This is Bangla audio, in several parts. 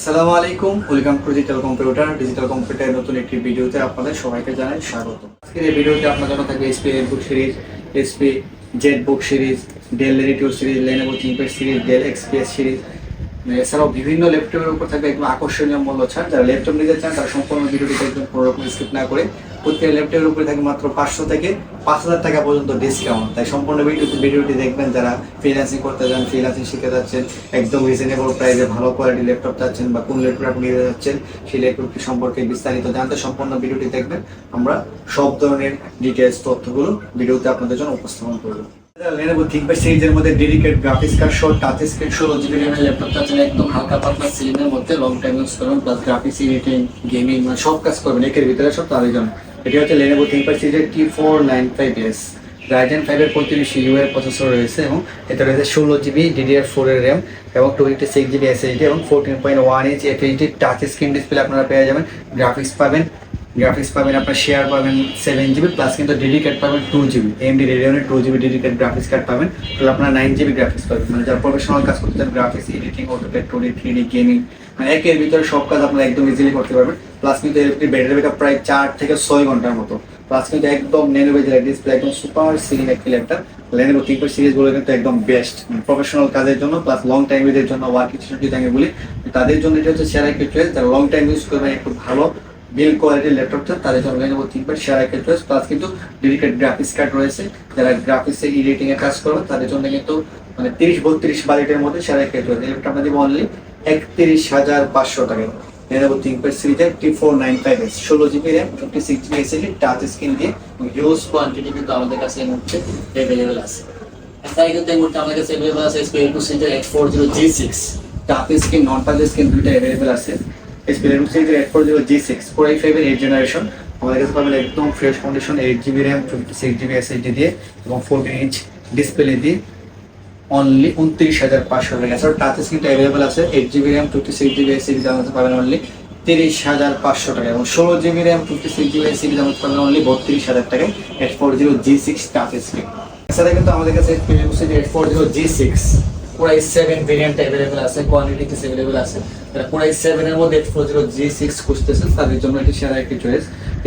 আসসালামু আলাইকুম, welcome to digital computer digital কম্পিউটারের নতুন একটি ভিডিওতে আপনাদের সবাইকে জানাই স্বাগত। আজকের এই ভিডিওতে আপনার জন্য থাকবে HP book series HP Z book series Dell Latitude series Lenovo ThinkPad series Dell XPS series এছাড়াও বিভিন্ন ল্যাপটপের উপর থাকবে একদম আকর্ষণীয় মূল্য ছাড়, যারা ল্যাপটপ নিতে চান তারা সম্পূর্ণ ভিডিওটি দেখবেন কোনো রকম স্কিপ না করে প্রত্যেক ল্যাপটপের উপরে থাকে মাত্র পাঁচশো থেকে পাঁচ হাজার টাকা পর্যন্ত ডিসকাউন্ট তাই সম্পূর্ণ ভিডিওটি ভিডিওটি দেখবেন যারা ফ্রিল্যান্সিং করতে চান ফ্রিল্যান্সিং শিখে যাচ্ছেন, একদম রিজনেবল প্রাইসে ভালো কোয়ালিটি ল্যাপটপ চাচ্ছেন বা কোন ল্যাপটপ আপনি নিতে যাচ্ছেন সেই ল্যাপটপটি সম্পর্কে বিস্তারিত জানতে সম্পূর্ণ ভিডিওটি দেখবেন। আমরা সব ধরনের ডিটেলস তথ্যগুলো ভিডিওতে আপনাদের জন্য উপস্থাপন করব। লেনোভো থিঙ্কপ্যাড সিরিজের মধ্যে ডেডিকেট গ্রাফিক্স কার্ড সহ টাচ স্ক্রিন ষোলো জিবি র্যামের ল্যাপটপ চাচ্ছেন একদম হালকা পাতলা মধ্যে লং টাইম ইউজ করবেন প্লাস গ্রাফিক্স এডিটিং গেমিং মানে সব কাজ করবেন একের ভিতরে সব তাদের জন্য। এটি হচ্ছে লেনোভো থিঙ্কপ্যাড সিরিজের T four nine five S Ryzen ফাইভের পঁয়ত্রিশ ইউ এর প্রসেসর রয়েছে এবং এতে রয়েছে ষোলো জিবি ডিডিআর ফোর এর র্যাম এবং টোয়েন্টি সিক্স জিবি এসএসডি এবং fourteen point one inch FHD touch screen display আপনারা পেয়ে যাবেন। গ্রাফিক্স পাবেন গ্রাফিক্স পাবেন, আপনার শেয়ার পাবেন সেভেন জিবি প্লাস কিন্তু ডেডি কার্ড পাবেন two GB AMD রেডিওনের two GB card graphics card পাবেন তাহলে আপনার নাইন জিবি গ্রাফিক্স পাবেন মানে যারা প্রফেশনাল কাজ করতে চান graphics editing AutoCAD two D three D gaming মানে একের ভিতরে সব কাজ আপনারা একদম ইজিলি করতে পারবেন প্লাস কিন্তু এর ব্যাটারি ব্যাকআপ প্রায় চার থেকে ছয় ঘণ্টার মতো প্লাস কিন্তু একদম নেনো বেজের ডিসপ্লে একদম সুপার সিলিং একটি ল্যাপটপ লেনোভো থিঙ্কপ্যাড সিরিজগুলো কিন্তু একদম বেস্ট প্রফেশনাল কাজের জন্য প্লাস লং টাইম ইউজের জন্য ওয়ার্ক যদি আমি বলি, তাদের জন্য এটা হচ্ছে সেরা একটি চয়েস যারা লং টাইম ইউজ করবেন একটু ভালো বিল কোয়ালিটির ল্যাপটপ চান তাদের জন্য লেনোভো থিঙ্কপ্যাড সেরা চয়েস প্লাস কিন্তু ডেডিকেট গ্রাফিক্স কার্ড রয়েছে। যারা গ্রাফিক্সে এডিটিং এর কাজ করবেন তাদের জন্য কিন্তু মানে তিরিশ বত্রিশ বাজেটের মধ্যে সেরা এই ল্যাপটপ আমরা দিব অনলি একত্রিশ হাজার পাঁচশো টাকা। লেনোভো থিঙ্কপ্যাড সিরিজের T four nine five S ষোলো GB RAM fifty six GB SSD touch screen দিয়ে হিউজ কোয়ান্টিটি কিন্তু আমাদের কাছে এই মুহূর্তে অ্যাভেলেবেল আছে। তাই কিন্তু এই মুহূর্তে আমাদের কাছে অ্যাভেলেবেল আছে এলটু সিরিজের eight four zero G six touch screen non touch screen দুইটা অ্যাভেলেবেল আছে। এসপি এলটু সিরিজের eight four G six four I ফাইভের এইট জেনারেশন আমাদের কাছে পাবেন একদম fresh condition eight GB RAM fifty six GB SSD দিয়ে এবং ফোরটিন ইঞ্চ ডিসপ্লে দিয়ে অনলি উনত্রিশ হাজার পাঁচশো টাকা। এছাড়াও টাচ স্ক্রিনটা অ্যাভেলেবেল আছে eight GB RAM fifty six GB SSD দাম পাবেন অনলি তিরিশ হাজার পাঁচশো টাকা এবং ষোলো GB RAM fifty six GB SSD দাম পাবেন অনলি বত্রিশ হাজার টাকায় eight four zero G six touch screen এছাড়া কিন্তু আমাদের কাছে eight four zero G six পুরাই সেভেন ভেরিয়েন্ট অ্যাভেলেবেল আছে কোয়ালিটি কিছু অ্যাভেলেবেল আছে। তারা কোরাই সেভেনের মধ্যে eight four zero G six খুঁজতেছেন তাদের জন্য এটি সেরা একটি choice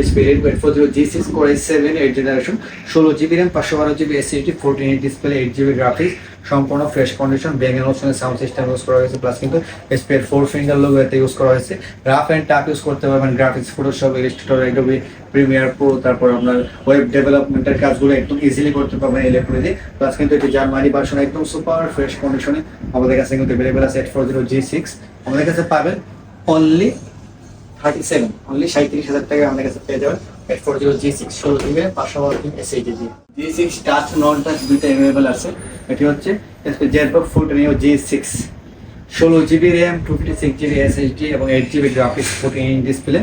speed eight four zero G six core i seven eight generation ষোলো জিবি র্যাম পাঁচশো বারো GB SSD fourteen eight display eight GB graphics সম্পূর্ণ ফ্রেশ কন্ডিশন ব্যাঙ্গের অপশনে সাউন্ড সিস্টেম ইউজ করা হয়েছে প্লাস কিন্তু এসপিএর ফোর ফিঙ্গার লোগো এতে ইউজ করা হয়েছে। রাফ অ্যান্ড টাফ ইউজ করতে পারবেন graphics Photoshop Illustrator Adobe Premiere Pro তারপর আপনার ওয়েব ডেভেলপমেন্টের কাজগুলো একদম ইজিলি করতে পারবেন ইলেকট্রনিক প্লাস কিন্তু এটি জার্মানি ভার্সন একদম সুপার ফ্রেশ কন্ডিশনে আমাদের কাছে কিন্তু অ্যাভেলেবেল আছে eight four zero G six আমাদের কাছে পাবেন অনলি থার্টি সেভেন অনলি সাঁত্রিশ হাজার টাকা আমাদের কাছে পেয়ে যাবেন। ফোর জিরো জি সিক্স ষোলো জিবি পাঁচশো বারো GB SSD G six touch non touch দুইটা অ্যাভেলেবেল আছে। এটি হচ্ছে জেটবক ফুট নিও জি সিক্স ষোলো GB RAM two fifty six GB SSD এবং eight GB graphics fourteen inch display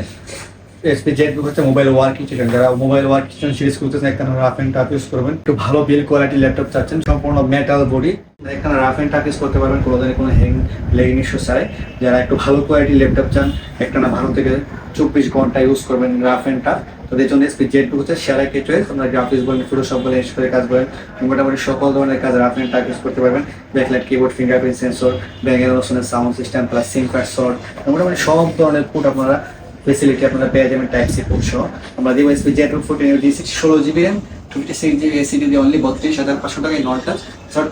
HP ZBook হচ্ছে মোবাইল ওয়ার্ক কিচেন যারা মোবাইল ওয়ার্ক কিচেন সিরিজ করতেছেন এখানে রাফ অ্যান্ড টাফ ইউজ করবেন। একটু ভালো বিল কোয়ালিটি ল্যাপটপ চাচ্ছেন, সম্পূর্ণ মেটাল বডি এখানে রাফ অ্যান্ড টাফ ইউজ করতে পারবেন কোনো ধরনের কোনো হ্যাং লেগিং ইস্যু ছাড়াই। যারা একটু ভালো কোয়ালিটি ল্যাপটপ চান একটানা ভালো থেকে চব্বিশ ঘণ্টা ইউজ করবেন রাফ অ্যান্ড টাফ তাদের জন্য জেটবুক হচ্ছে সেরা গ্রাফিক্স বলেন ফটোশপ বলেন কাজ বলেন মোটামুটি সকল ধরনের কাজ ইউজ করতে পারবেন। Backlight keyboard fingerprint sensor ব্যাঙ্গের sound system plus SIM card short মোটামুটি সব ধরনের কোড আপনারা ফেসিলিটি আপনারা পেয়ে যাবেন টাইপ সি পোর্ট সহ। আমরা দিব এসপি জেড ষোলো GB RAM fifty six GB SSD দিয়ে অনলি বত্রিশ হাজার পাঁচশো টাকায় নন টাচ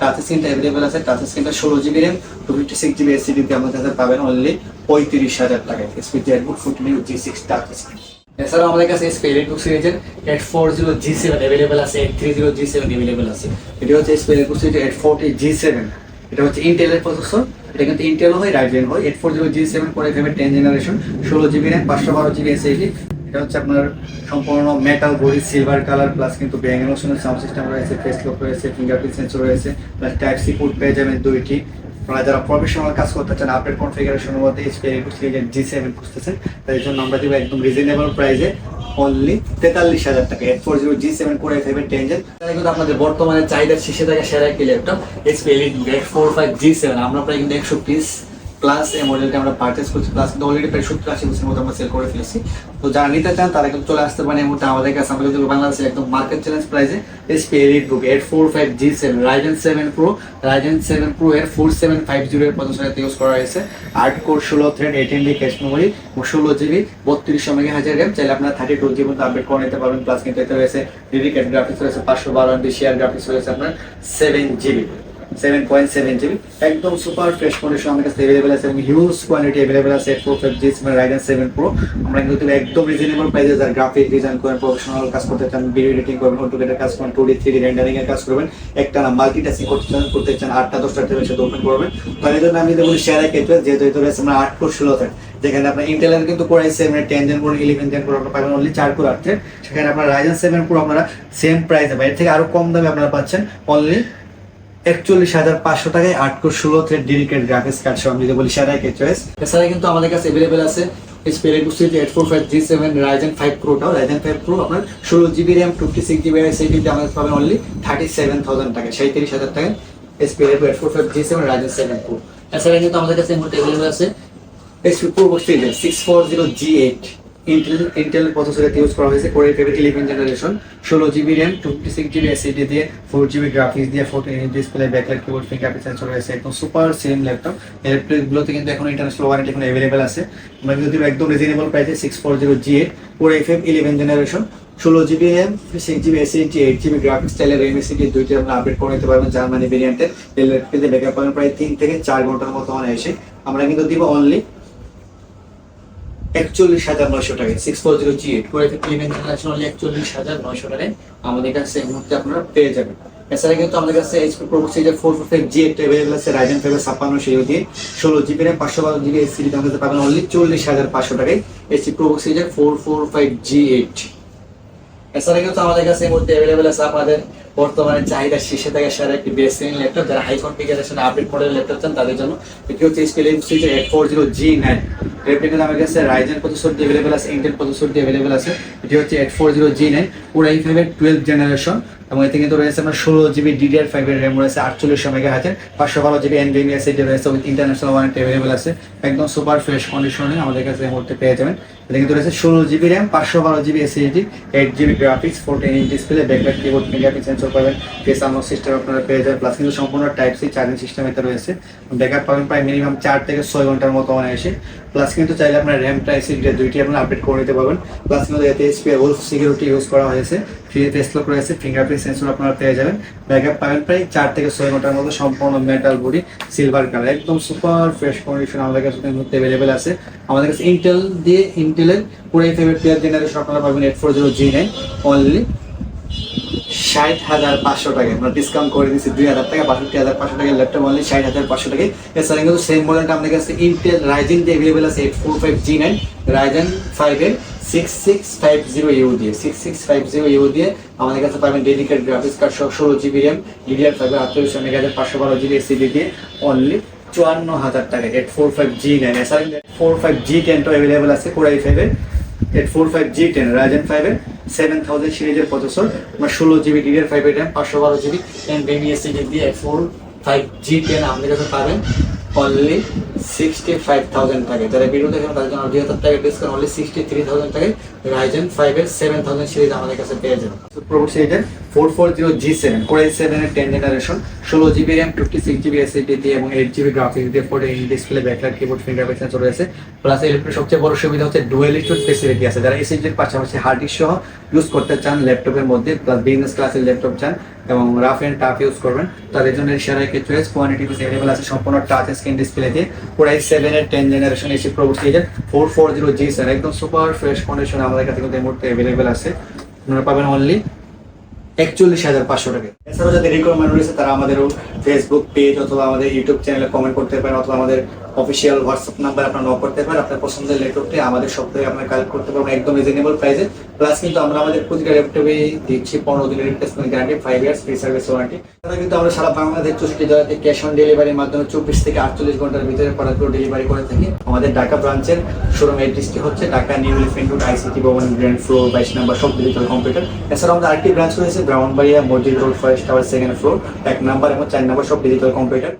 টাচ স্ক্রিনটা অ্যাভেলেবেল আছে টাচ স্ক্রিনটা ষোলো GB RAM two fifty six GB SSD দিয়ে আমাদের কাছে পাবেন অনলি পঁয়ত্রিশ হাজার টাকায় HP Z fourteen G six touch screen এছাড়াও আমাদের কাছে এসপি এলিটবুক সিরিজের eight four zero G seven available আছে eight three zero G seven available আছে। এটি হচ্ছে এসপি এলিটবুক সিরিজের এইট ফোরটি জি সেভেন এটা হচ্ছে ইন্টেলের প্রসেসর এটা কিন্তু ইন্টেল হয় রাইজেন হয়। Eight four zero G seven করে ফেভের টেন জেনারেশন ষোলো জিবি র্যাম পাঁচশো বারো জিবি এসএসডি এটা হচ্ছে আপনার সম্পূর্ণ metal body silver colour plus কিন্তু ব্যাং ইমোশনের সাউন্ড সিস্টেম রয়েছে ফেস লক রয়েছে ফিঙ্গারপ্রিন্ট সেন্সর রয়েছে প্লাস টাইপ সি পোর্ট পেয়ে যাবেন দুইটি। আপনারা যারা প্রফেশনাল কাজ করতে চান আপডেট কনফিগারেশনের মধ্যে এইচপি সিরিজের জি সেভেন খুঁজতেছেন তাদের জন্য আমরা দিব একদম রিজনেবল প্রাইসে অনলি তেতাল্লিশ হাজার টাকা। Eight four zero G seven করে ফেভেন টেন জেন কিন্তু আপনাদের বর্তমানে চাহিদার শীর্ষে থাকা সেরা একটি laptop HP elite eight four five G seven আমরা প্রায় কিন্তু একশো পিস প্লাস এই মডেলটা আমরা পারচেস করছি প্লাস কিন্তু অলরেডি প্রায় সত্তর আশি বছরের মতো আমরা সেল করে ফেলেছি। তো যারা নিতে চান, তারা কিন্তু চলে আসতে পারেন এই আমাদের কাছে। আমাদের কিন্তু বাংলাদেশে একদম মার্কেট চ্যালেঞ্জ প্রাইসে HP elite book eight four five G seven Ryzen seven pro Ryzen seven pro এর ফোর সেভেন ফাইভ জিরো এর প্রসেসর ইউজ করা হয়েছে। আট কোর ষোলো thread eighteen D cache memory ষোলো জিবি বত্রিশশো মেগা হাজার র্যাম চাইলে আপনারা থার্টি টু জিবি আপডেট করে নিতে পারবেন। প্লাস কিন্তু এতে রয়েছে ডেডিকেট গ্রাফিক্স রয়েছে, পাঁচশো বারো এমবি শেয়ার গ্রাফিক্স রয়েছে আপনার seven GB seven point seven GB একদম সুপার ফ্রেশ কন্ডিশন আমাদের কাছে অ্যাভেলেবেল আছে এবং হিউজ কোয়ালিটি অ্যাভেলেবেল আছে four five G seven Ryzen seven pro আমরা কিন্তু একদম রিজনেবল প্রাইসে যার গ্রাফিক ডিজাইন করেন প্রফেশনাল কাজ করতে চান ভিডিও এডিটিং করবেন অটোকেটের কাজ করবেন two D three D rendering এর কাজ করবেন, একটা না মাল্টি টাস্কিং করতে চান করতে চান, আটটা, দশটা টেবিল সাথে ওপেন করবেন। তো এই জন্য আমি যদি শেয়ার কেটে যেহেতু এটা রয়েছে আমরা আট কোর ষোলো থ্রেড যেখানে আপনার ইন্টেলের কিন্তু core i seven ten gen pro eleven gen pro আপনারা অনলি চার কোর আট থ্রেড সেখানে আপনার রাইজেন সেভেন প্রো আপনারা সেম প্রাইসে বা এর থেকে আরও কম দামে আপনারা পাচ্ছেন অনলি একচল্লিশ হাজার পাঁচশো টাকায় আট কোর ষোলো থ্রেড ডেডিকেট গ্রাফিক্স কার্ড সহ আমি যদি বলি সেটাই কে চয়েস এছাড়া কিন্তু আমাদের কাছে অ্যাভেলেবেল আছে five G seven Ryzen five pro ষোলো GB RAM fifty six GB সেইটিতে আমাদের পাবেন অনলি থার্টি সেভেন থাউজেন্ড টাকা সাঁত্রিশ হাজার টাকায়। Eight four five G seven Ryzen seven pro এছাড়া কিন্তু আমাদের কাছে এই আছে six four zero G eight Intel Intel প্রসেসরে ইউজ করা হয়েছে কোরে ফেভার ইলেভেন জেনারেশন ষোলো GB RAM twenty six GB SSD দিয়ে ফোর জিবি গ্রাফিক্স দিয়ে inch display backlight keyboard fingerprint sensor রয়েছে, একদম সুপার সিম ল্যাপটপ এই ল্যাপটপগুলোতে কিন্তু এখন ইন্টারন্যাশনাল ওয়ারেন্টি এখন অ্যাভেলেবেল আছে। আমরা দিব একদম রিজনেবল প্রাইসে six four zero G eight কোরে এফ এম ইলেভেন জেনারেশন ষোলো GB RAM six GB SSD eight GB graphics চাইলে র্যাম এসএসডি দুইটি আপনি আপডেট করে নিতে পারবেন জার্মানি ভেরিয়েন্টের ল্যাপটপে ব্যাকআপ পাবেন প্রায় তিন থেকে চার ঘণ্টার মতো মানে এসে আমরা কিন্তু দিব অনলি একচল্লিশ হাজার নয়শো টাকা। Six four zero G eight করে ইলেভেন জেনারেশন একচল্লিশ হাজার নয়শো টাকায় আমাদের কাছে এই মুহূর্তে আপনারা পেয়ে যাবেন। এছাড়া কিন্তু আমাদের কাছে এইচপি প্রো সিরিজের ফোর ফোর ফাইভ জি একটা অ্যাভেলেবল আছে রাইজেন ফাইভের ছাপ্পান্ন সিও দিয়ে ষোলো জিবি র্যাম পাঁচশো বারো জিবি এই সিরিজ আমাদের পাবেন অনলি চল্লিশ হাজার পাঁচশো টাকায় এইচপি প্রো সিরিজের four four five G eight এছাড়া কিন্তু আমাদের কাছে এই মুহূর্তে অ্যাভেলেবল আছে আপনাদের বর্তমানে চাহিদা শীর্ষে থাকে সেরা একটি বেস্ট ল্যাপটপ। যারা high configuration update model laptop চান, তাদের জন্য এটি হচ্ছে স্পেলিং সুইচের eight four zero G nine ল্যাপটপের আমাদের কাছে রাইজেন প্রসেসর দিয়ে অ্যাভেলেবল আছে ইন্টেল প্রসেসর দিয়ে অ্যাভেলেবল আছে, এটি হচ্ছে eight four zero G nine পুরো এই ফাইভের টুয়েলভ জেনারেশন এবং এতে কিন্তু রয়েছে আপনার ষোলো জিবি ডিডিআর ফাইভের র্যাম রয়েছে, আটচল্লিশশো মেগা আছে পাঁচশো বারো জিবি এনভিএমি এসএসডি রয়েছে উইথ ইন্টারন্যাশনাল ওয়ারেন্টি অ্যাভেলেবল আছে। একদম সুপার ফ্রেশ কন্ডিশনে আমাদের কাছে এই মুহূর্তে পেয়ে যাবেন। এটা কিন্তু রয়েছে ষোলো জিবি র্যাম পাঁচশো বারো GB SSD eight GB graphics fourteen inch display backlight keyboard fingerprint sensor পাবেন। ফেস আনলক সিস্টেম আপনারা পেয়ে যাবেন। প্লাস কিন্তু সম্পূর্ণ টাইপ সি চার্জিং সিস্টেম এতে রয়েছে। ব্যাকআপ পাবেন প্রায় মিনিমাম চার থেকে ছয় ঘণ্টার মতো অনায়াসে প্লাস কিন্তু চাইলে আপনার র্যামটা এসএসডি দুইটি আপনারা আপডেট করে নিতে পারবেন। প্লাস কিন্তু এতে এসপি ওলফ সিকিউরিটি ইউজ করা হয়েছে। ফ্রি ফেস লক রয়েছে ফিঙ্গারপ্রিন্ট সেন্সর আপনারা পেয়ে যাবেন। ব্যাকআপ পাবেন প্রায় চার থেকে ছয় ঘণ্টার মতো সম্পূর্ণ মেটাল বডি সিলভার কালার একদম সুপার ফ্রেশ কন্ডিশন আমাদের কাছে মুহূর্তে অ্যাভেলেবেল আছে। আমাদের কাছে ইন্টেল দিয়ে ইন্টেলের পুরো ফেভারিট প্লেয়ার জেনারেশন আপনারা পাবেন eight four zero G nine only ষাট হাজার পাঁচশো টাকা আমরা ডিসকাউন্ট করে দিচ্ছি দুই হাজার টাকা বাষট্টি হাজার পাঁচশো টাকা ল্যাপটপ অনলি ষাট হাজার পাঁচশো টাকা এছাড়া কিন্তু সেম মডেলটা আমাদের কাছে ইন্টেল রাইজেন দিয়ে অ্যাভেলেবেল আছে eight four five G nine Ryzen ফাইভের six six five zero U দিয়ে six six five zero U দিয়ে আমাদের কাছে পাবেন ডেডিকেট গ্রাফিক্স ষোলো জিবি র্যাম ডিডিআর ফাইভের আটচল্লিশশো মেগা হাজার পাঁচশো বারো জিবি এসিডি দিয়ে অনলি চুয়ান্ন হাজার টাকা eight four five G nine এছাড়া ফোর ফাইভ জি টেনটাও অ্যাভেলেবেল আছে কোরাই ফাইভের eight four five G ten Ryzen ফাইভের সেভেন থাউজেন্ড সিরিজের প্রসেসর আমার ষোলো জিবি ডিডিআর ফাইভের র্যাম পাঁচশো বারো জিবি এন এসিডি দিয়ে ফোর ফাইভ জি টেন আমাদের কাছে পাবেন। অনলি সিক্সটি ফাইভ থাউজেন্ড টাকা যারা ভিডিও দেখেন তাদের জন্য দুই হাজার টাকা discount only sixty three thousand টাকায় রাইজেন ফাইভের সেভেন থাউজেন্ড সিরিজ আমাদের কাছে পেয়ে যাবেন। Processor four four zero G seven core i সেভেনের টেন জেনারেশন ষোলো GB RAM fifty six GB SSD দিয়ে এবং এইট জিবি গ্রাফিক্স দিয়ে four inch display backlight keyboard fingerprint sensor রয়েছে। প্লাস এর সবচেয়ে বড় সুবিধা হচ্ছে ডুয়েল স্টোর ফেসিলিটি আছে। যারা এসএসডির পাশাপাশি হার্ড ডিস্ক সহ ইউজ করতে চান ল্যাপটপের মধ্যে প্লাস বিজনেস ক্লাসের ল্যাপটপ চান এবং রাফ এন্ড টাফ ইউজ করবেন, তাদের জন্য সেরাই কে চয়েস কোয়ান্টিটি অ্যাভেলেবল আছে সম্পূর্ণ টাচ স্ক্রিন ডিসপ্লে দিয়ে। কোরাই সেভেনের টেন জেনারেশন এসি প্রো সিরিজের four four zero G sir একদম সুপার ফ্রেশ কন্ডিশন আমাদের কাছে কিন্তু এই মুহূর্তে অ্যাভেলেবেল আছে। আপনারা পাবেন অনলি একচল্লিশ হাজার পাঁচশো টাকা। এছাড়াও যাদের রিকোয়ারমেন্ট রয়েছে, তারা আমাদেরও ফেসবুক পেজ অথবা আমাদের ইউটিউব চ্যানেলে কমেন্ট করতে পারেন, অথবা আমাদের অফিসিয়াল হোয়াটসঅ্যাপ নাম্বার আপনার নক করতে পারেন, আপনার পছন্দের ল্যাপটপটি আমাদের সব থেকে আপনার কালেক্ট করতে পারবেন একদম রিজনেবল প্রাইসে প্লাস কিন্তু আমরা আমাদের প্রতিটা ল্যাপটপে দিচ্ছি পনেরো দিনের replacement guarantee five years free service warranty তারা কিন্তু আমরা সারা বাংলাদেশ চৌষট্টি জেলাতে ক্যাশ অন ডেলিভারির মাধ্যমে চব্বিশ থেকে আটচল্লিশ ঘণ্টার ভিতরে প্রোডাক্টগুলো ডেলিভারি করে থাকি। আমাদের ঢাকা ব্রাঞ্চের শোরুম এড্রেসটি হচ্ছে ঢাকা নিউ এলিফেন্ট আইসিটি ভবন গ্র্যান্ড ফ্লোর বাইশ নাম্বার সব ডিজিটাল কম্পিউটার এছাড়াও আমাদের আরেকটি ব্রাঞ্চ রয়েছে ব্রাউনবাড়িয়া মসজিদ road first tower second floor এক নাম্বার এবং চার নাম্বার সব ডিজিটাল কম্পিউটার